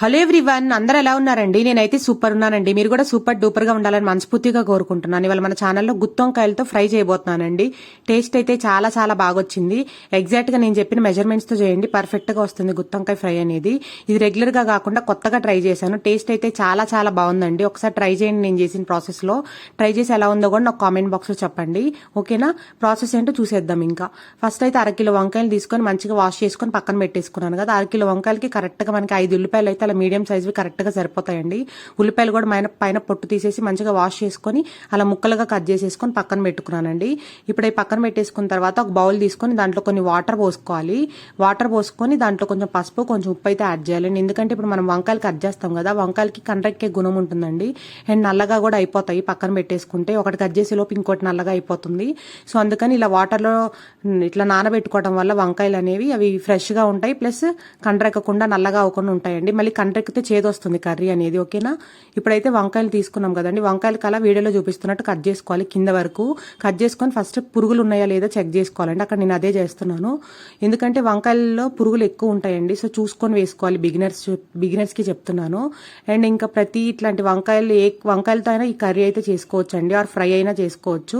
Hello everyone అందరూ ఎలా ఉన్నారండి? నేనైతే సూపర్ ఉన్నానండి. మీరు కూడా సూపర్ డూపర్గా ఉండాలని మనస్ఫూర్తిగా కోరుకుంటున్నాను. ఇవాళ మన ఛానల్లో గుత్తొంకాయలతో ఫ్రై చేయబోతున్నానండి. టేస్ట్ అయితే చాలా చాలా బాగా వచ్చింది ఎగ్జాక్ట్గా నేను చెప్పిన మెజర్మెంట్స్తో చేయండి. పర్ఫెక్ట్గా వస్తుంది గుత్తొంకాయ ఫ్రై అనేది. ఇది రెగ్యులర్గా కాకుండా కొత్తగా ట్రై చేశాను. టేస్ట్ అయితే చాలా చాలా బాగుందండి. ఒకసారి ట్రై చేయండి నేను చేసిన ప్రాసెస్లో. ట్రై చేసి ఎలా ఉందో కూడా నాకు కామెంట్ బాక్స్లో చెప్పండి. ఓకేనా ప్రాసెస్ ఏంటో చూసేద్దాం ఇంకా. ఫస్ట్ అయితే అరకిలో వంకాయలు తీసుకొని మంచిగా వాష్ చేసుకొని పక్కన పెట్టేసుకున్నాను కదా. అరకిలో వంకాయలకి కరెక్ట్గా మనకి ఐదు ఉల్లిపాయలు అయితే అలా మీడియం సైజ్వి కరెక్ట్గా సరిపోతాయండి. ఉల్లిపాయలు కూడా పైన పైన పొట్టు తీసేసి మంచిగా వాష్ చేసుకొని అలా ముక్కలుగా కట్ చేసేసుకొని పక్కన పెట్టుకున్నానండి. ఇప్పుడు పక్కన పెట్టేసుకున్న తర్వాత ఒక బౌల్ తీసుకొని దాంట్లో కొన్ని వాటర్ పోసుకోవాలి. వాటర్ పోసుకొని దాంట్లో కొంచెం పసుపు కొంచెం ఉప్పు అయితే యాడ్ చేయాలండి. ఎందుకంటే ఇప్పుడు మనం వంకాయలు కట్ చేస్తాం కదా వంకాయలకి కండ్రెక్కే గుణం ఉంటుందండి. అండ్ నల్లగా కూడా అయిపోతాయి పక్కన పెట్టేసుకుంటే. ఒకటి కట్ చేసే లోపు ఇంకోటి నల్లగా అయిపోతుంది. సో అందుకని ఇలా వాటర్లో ఇట్లా నానబెట్టుకోవడం వల్ల వంకాయలు అనేవి అవి ఫ్రెష్గా ఉంటాయి. ప్లస్ కండ్రెక్కకుండా నల్లగా అవ్వకుండా ఉంటాయండి. మళ్ళీ కంటెక్కితే చేదొస్తుంది కర్రీ అనేది ఓకేనా? ఇప్పుడైతే వంకాయలు తీసుకున్నాం కదండి. వంకాయలు కలా వీడియోలో చూపిస్తున్నట్టు కట్ చేసుకోవాలి కింద వరకు. కట్ చేసుకొని ఫస్ట్ పురుగులు ఉన్నాయా లేదా చెక్ చేసుకోవాలండి. అక్కడ నేను అదే చేస్తున్నాను. ఎందుకంటే వంకాయల్లో పురుగులు ఎక్కువ ఉంటాయండి. సో చూసుకొని వేసుకోవాలి బిగినర్స్ బిగినర్స్కి చెప్తున్నాను. అండ్ ఇంకా ప్రతి ఇట్లాంటి వంకాయలు ఏ వంకాయలతో అయినా ఈ కర్రీ అయితే చేసుకోవచ్చు అండి ఆర్ ఫ్రై అయినా చేసుకోవచ్చు.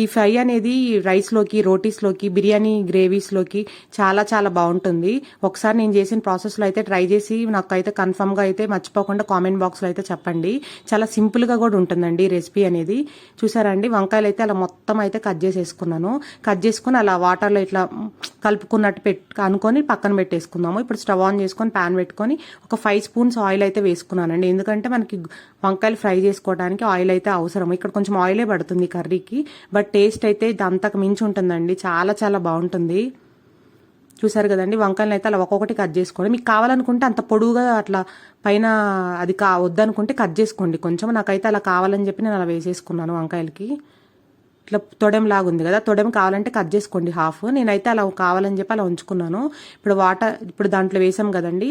ఈ ఫ్రై అనేది రైస్లోకి రోటీస్లోకి బిర్యానీ గ్రేవీస్లోకి చాలా చాలా బాగుంటుంది. ఒకసారి నేను చేసిన ప్రాసెస్లో అయితే ట్రై చేసి నాకైతే కన్ఫర్మ్గా అయితే మర్చిపోకుండా కామెంట్ బాక్స్లో అయితే చెప్పండి. చాలా సింపుల్గా కూడా ఉంటుందండి ఈ రెసిపీ అనేది. చూసారా అండి? వంకాయలు అయితే అలా మొత్తం అయితే కట్ చేసేసుకున్నాను. కట్ చేసుకుని అలా వాటర్లో ఇట్లా కలుపుకున్నట్టు పెట్టు అనుకొని పక్కన పెట్టేసుకుందాము. ఇప్పుడు స్టవ్ ఆన్ చేసుకొని ప్యాన్ పెట్టుకొని ఒక ఫైవ్ స్పూన్స్ ఆయిల్ అయితే వేసుకున్నానండి. ఎందుకంటే మనకి వంకాయలు ఫ్రై చేసుకోవడానికి ఆయిల్ అయితే అవసరం. ఇక్కడ కొంచెం ఆయిలే పడుతుంది కర్రీకి. బట్ టేస్ట్ అయితే ఇది అంతకు మించి ఉంటుందండి. చాలా చాలా బాగుంటుంది. చూసారు కదండి వంకాయలు అయితే అలా ఒక్కొక్కటి కట్ చేసుకోండి మీకు కావాలనుకుంటే అంత పొడుగుగా అట్లా పైన అది కా వద్దనుకుంటే కట్ చేసుకోండి. కొంచెం నాకైతే అలా కావాలని చెప్పి నేను అలా వేసేసుకున్నాను వంకాయలకి. ఇట్లా తొడెం లాగా ఉంది కదా తొడెం కావాలంటే కట్ చేసుకోండి హాఫ్ నేనైతే అలా కావాలని చెప్పి అలా ఉంచుకున్నాను. ఇప్పుడు వాటర్ ఇప్పుడు దాంట్లో వేసాం కదండి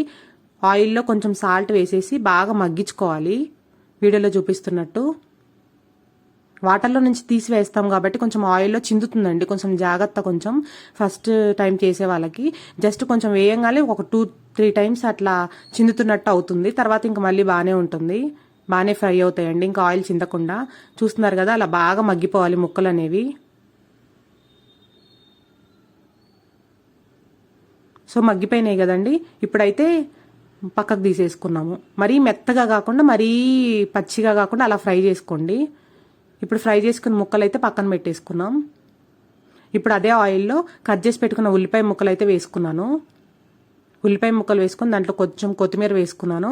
ఆయిల్లో కొంచెం సాల్ట్ వేసేసి బాగా మగ్గించుకోవాలి. వీడియోలో చూపిస్తున్నట్టు. వాటర్లో నుంచి తీసివేస్తాం కాబట్టి కొంచెం ఆయిల్లో చిందుతుందండి. కొంచెం జాగ్రత్త కొంచెం ఫస్ట్ టైం చేసే వాళ్ళకి. జస్ట్ కొంచెం వేయంగానే ఒక టూ త్రీ టైమ్స్ అట్లా చిందుతున్నట్టు అవుతుంది. తర్వాత ఇంకా మళ్ళీ బాగానే ఉంటుంది. బాగానే ఫ్రై అవుతాయండి. ఇంకా ఆయిల్ చిందకుండా. చూస్తున్నారు కదా అలా బాగా మగ్గిపోవాలి ముక్కలు అనేవి. సో మగ్గిపోయినాయి కదండి. ఇప్పుడైతే పక్కకు తీసేసుకున్నాము. మరీ మెత్తగా కాకుండా మరీ పచ్చిగా కాకుండా అలా ఫ్రై చేసుకోండి. ఇప్పుడు ఫ్రై చేసుకున్న ముక్కలు అయితే పక్కన పెట్టేసుకున్నాం. ఇప్పుడు అదే ఆయిల్లో కట్ చేసి పెట్టుకున్న ఉల్లిపాయ ముక్కలు అయితే వేసుకున్నాను. ఉల్లిపాయ ముక్కలు వేసుకుని దాంట్లో కొంచెం కొత్తిమీర వేసుకున్నాను.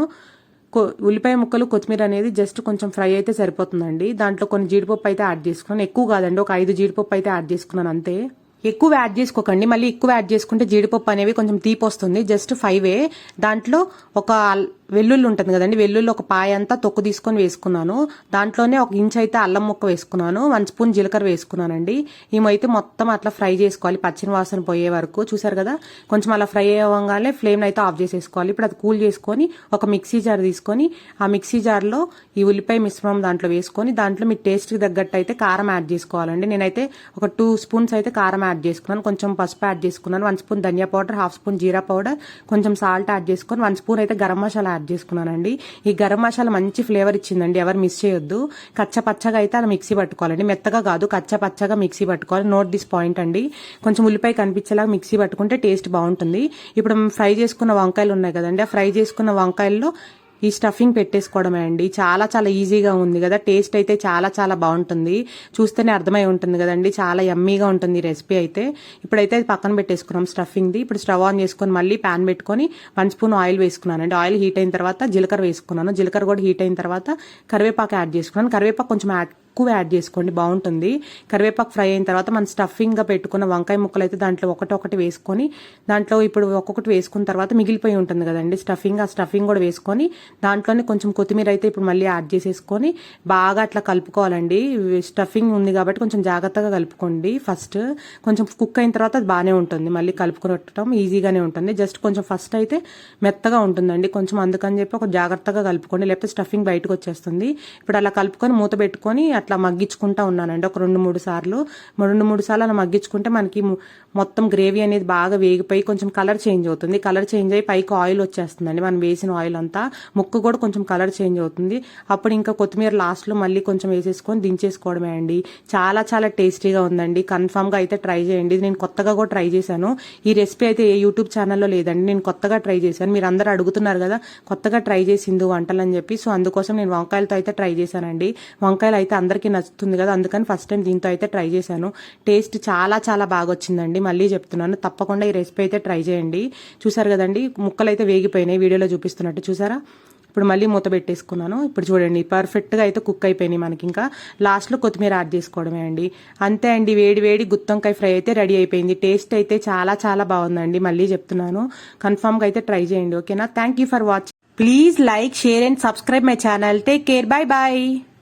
ఉల్లిపాయ ముక్కలు కొత్తిమీర అనేది జస్ట్ కొంచెం ఫ్రై అయితే సరిపోతుందండి. దాంట్లో కొన్ని జీడిపప్పు అయితే యాడ్ చేసుకున్నాను. ఎక్కువ కాదండి ఒక ఐదు జీడిపప్పు అయితే యాడ్ చేసుకున్నాను అంతే. ఎక్కువ యాడ్ చేసుకోకండి. మళ్ళీ ఎక్కువ యాడ్ చేసుకుంటే జీడిపప్పు అనేవి కొంచెం తీపి వస్తుంది జస్ట్ ఫైవే. దాంట్లో ఒక వెల్లుల్లి ఉంటుంది కదండి. వెల్లుల్లి ఒక పాయ అంతా తొక్కు తీసుకొని వేసుకున్నాను. దాంట్లోనే ఒక ఇంచ్ అయితే అల్లం ముక్క వేసుకున్నాను. వన్ స్పూన్ జీలకర్ర వేసుకున్నానండి. ఏమైతే మొత్తం అట్లా ఫ్రై చేసుకోవాలి. పచ్చిన వాసన పోయే వరకు. చూసారు కదా? కొంచెం అలా ఫ్రై అవ్వగానే ఫ్లేమ్ అయితే ఆఫ్ చేసేసుకోవాలి. ఇప్పుడు అది కూల్ చేసుకొని ఒక మిక్సీ జార్ తీసుకొని ఆ మిక్సీ జార్లో ఈ ఉల్లిపాయ మిశ్రమం దాంట్లో వేసుకొని దాంట్లో మీ టేస్ట్కి తగ్గట్టు అయితే కారం యాడ్ చేసుకోవాలండి. నేనైతే ఒక టూ స్పూన్స్ అయితే కారం యాడ్ చేసుకున్నాను. కొంచెం పసుపు యాడ్ చేసుకున్నాను. వన్ స్పూన్ ధనియా పౌడర్ హాఫ్ స్పూన్ జీరా పౌడర్ కొంచెం సాల్ట్ యాడ్ చేసుకొని వన్ స్పూన్ అయితే గరం మసాలా యాడ్ చేసుకున్నానండి. ఈ గరం మసాలా మంచి ఫ్లేవర్ ఇచ్చిందండి. ఎవరు మిస్ చేయొద్దు. కచ్చ పచ్చగా అయితే అలా మిక్సీ పట్టుకోవాలండి. మెత్తగా కాదు కచ్చ పచ్చగా మిక్సీ పట్టుకోవాలి. నోట్ దిస్ పాయింట్ అండి. కొంచెం ఉల్లిపాయ కనిపించేలాగా మిక్సీ పట్టుకుంటే టేస్ట్ బాగుంటుంది. ఇప్పుడు ఫ్రై చేసుకున్న వంకాయలు ఉన్నాయి కదండి. ఆ ఫ్రై చేసుకున్న వంకాయల్లో ఈ స్టఫింగ్ పెట్టేసుకోవడమే అండి. చాలా చాలా ఈజీగా ఉంది కదా. టేస్ట్ అయితే చాలా చాలా బాగుంటుంది. చూస్తేనే అర్థమై ఉంటుంది కదండి. చాలా యమ్మీగా ఉంటుంది ఈ రెసిపీ అయితే. ఇప్పుడైతే పక్కన పెట్టేసుకున్నాం స్టఫింగ్ది ఇప్పుడు స్టవ్ ఆన్ చేసుకొని మళ్ళీ ప్యాన్ పెట్టుకొని వన్ స్పూన్ ఆయిల్ వేసుకున్నానండి ఆయిల్ హీట్ అయిన తర్వాత జీలకర్ర వేసుకున్నాను. జీలకర్ర కూడా హీట్ అయిన తర్వాత కరివేపాకు యాడ్ చేసుకున్నాను. కరివేపాకు కొంచెం యాడ్ ఎక్కువ యాడ్ చేసుకోండి బాగుంటుంది. కరివేపాకు ఫ్రై అయిన తర్వాత మనం స్టఫింగ్గా పెట్టుకున్న వంకాయ ముక్కలు అయితే దాంట్లో ఒకటి ఒకటి వేసుకొని దాంట్లో ఇప్పుడు ఒక్కొక్కటి వేసుకున్న తర్వాత మిగిలిపోయి ఉంటుంది కదండి స్టఫింగ్ ఆ స్టఫింగ్ కూడా వేసుకొని దాంట్లోనే కొంచెం కొత్తిమీర అయితే ఇప్పుడు మళ్ళీ యాడ్ చేసేసుకొని బాగా అట్లా కలుపుకోవాలండి. స్టఫింగ్ ఉంది కాబట్టి కొంచెం జాగ్రత్తగా కలుపుకోండి ఫస్ట్ కొంచెం కుక్ అయిన తర్వాత అది బాగానే ఉంటుంది. మళ్ళీ కలుపుకునట్టడం ఈజీగానే ఉంటుంది. జస్ట్ కొంచెం ఫస్ట్ అయితే మెత్తగా ఉంటుందండి. కొంచెం అందుకని చెప్పి ఒక జాగ్రత్తగా కలుపుకోండి. లేకపోతే స్టఫింగ్ బయటకు వచ్చేస్తుంది. ఇప్పుడు అలా కలుపుకొని మూత పెట్టుకొని అట్లా మగ్గించుకుంటా ఉన్నానండి. ఒక రెండు మూడు సార్లు. రెండు మూడు సార్లు అలా మగ్గించుకుంటే మనకి మొత్తం గ్రేవీ అనేది బాగా వేగిపోయి కొంచెం కలర్ చేంజ్ అవుతుంది. కలర్ చేంజ్ అయ్యి పైకి ఆయిల్ వచ్చేస్తుందండి. మనం వేసిన ఆయిల్ అంతా ముక్క కూడా కొంచెం కలర్ చేంజ్ అవుతుంది. అప్పుడు ఇంకా కొత్తిమీర లాస్ట్లో మళ్ళీ కొంచెం వేసేసుకొని దించేసుకోవడమే అండి. చాలా చాలా టేస్టీగా ఉందండి. కన్ఫామ్గా అయితే ట్రై చేయండి. నేను కొత్తగా కూడా ట్రై చేశాను. ఈ రెసిపీ అయితే ఏ యూట్యూబ్ ఛానల్లో లేదండి. నేను కొత్తగా ట్రై చేశాను. మీరు అందరూ అడుగుతున్నారు కదా కొత్తగా ట్రై చేసింది వంటలు అని చెప్పి. సో అందుకోసం నేను వంకాయలతో అయితే ట్రై చేశానండి. వంకాయలు అయితే అందరికీ నచ్చుతుంది కదా అందుకని ఫస్ట్ టైం దీంతో అయితే ట్రై చేశాను. టేస్ట్ చాలా చాలా బాగా వచ్చిందండి. మళ్ళీ చెప్తున్నాను తప్పకుండా ఈ రెసిపీ అయితే ట్రై చేయండి. చూసారు కదండి ముక్కలు అయితే వేగిపోయినాయి వీడియోలో చూపిస్తున్నట్టు చూసారా? ఇప్పుడు మళ్ళీ మూత పెట్టేసుకున్నాను. ఇప్పుడు చూడండి పర్ఫెక్ట్గా అయితే కుక్ అయిపోయినాయి మనకి ఇంకా. లాస్ట్లో కొత్తిమీర యాడ్ చేసుకోవడమే అండి. అంతే అండి వేడి వేడి గుత్తొంకాయ ఫ్రై అయితే రెడీ అయిపోయింది. టేస్ట్ అయితే చాలా చాలా బాగుందండి. మళ్ళీ చెప్తున్నాను కన్ఫామ్గా అయితే ట్రై చేయండి ఓకేనా thank you for watching please like share and subscribe my channel take care bye bye